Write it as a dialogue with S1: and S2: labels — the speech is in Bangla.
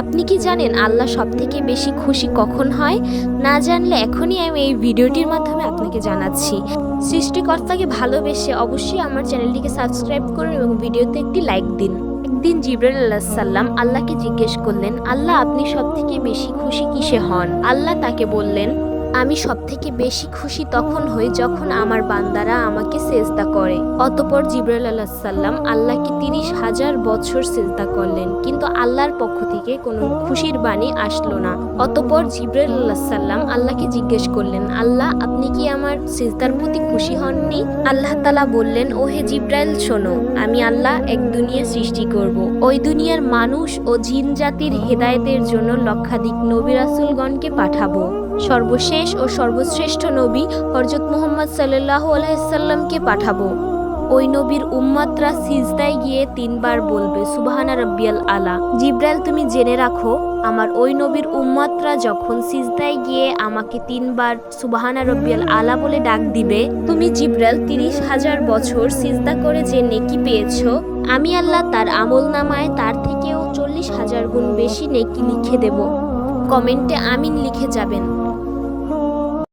S1: আপনি কি জানেন আল্লাহ সব থেকে বেশি খুশি কখন হয়? না জানলে এখনই আমি এই ভিডিওটির মাধ্যমে আপনাকে জানাচ্ছি। সৃষ্টিকর্তাকে ভালোবেসে অবশ্যই আমার চ্যানেলটিকে সাবস্ক্রাইব করুন এবং ভিডিওতে একটি লাইক দিন। একদিন জিব্রাইল আল্লাহ সাল্লাম আল্লাহকে জিজ্ঞেস করলেন, আল্লাহ, আপনি সব থেকে বেশি খুশি কিসে হন? আল্লাহ তাকে বললেন আমি সব থেকে বেশি খুশি তখন হই যখন আমার বান্দারা আমাকে সেজদা করে। অতপর জিব্রাইল আল্লাহ সাল্লাম আল্লাহকে তিরিশ হাজার বছর সেজদা করলেন, কিন্তু আল্লাহর পক্ষ থেকে কোনো খুশির বাণী আসলো না। অতপর জিব্রাইল আল্লাহ সাল্লাম আল্লাহকে জিজ্ঞেস করলেন, আল্লাহ, আপনি কি আমার সেজদার প্রতি খুশি হননি? আল্লাহ তালা বললেন ও হে জিব্রাইল, শোনো, আমি আল্লাহ এক দুনিয়া সৃষ্টি করব। ওই দুনিয়ার মানুষ ও জিন জাতির হেদায়েতের জন্য লক্ষাধিক নবী রাসুলগণকে পাঠাবো। সর্বশেষ ও সর্বশ্রেষ্ঠ নবী হরজত মোহাম্মদ সাল্লাহ আলাইসাল্লামকে পাঠাবো। ওই নবীর উম্মাতরা সিজদায় গিয়ে তিনবার বলবে, সুবাহানা রব্বিয়াল আলা। জিব্রাইল, তুমি জেনে রাখো, আমার ওই নবীর উম্মাতরা যখন সিজদায় গিয়ে আমাকে তিনবার সুবাহানা রব্বিয়াল আলা বলে ডাক দিবে, তুমি জিব্রাইল তিরিশ হাজার বছর সিজদা করে যে নেকি পেয়েছ, আমি আল্লাহ তার আমল নামায় তার থেকেও চল্লিশ হাজার গুণ বেশি নেকি লিখে দেব। কমেন্টে আমিন লিখে যাবেন।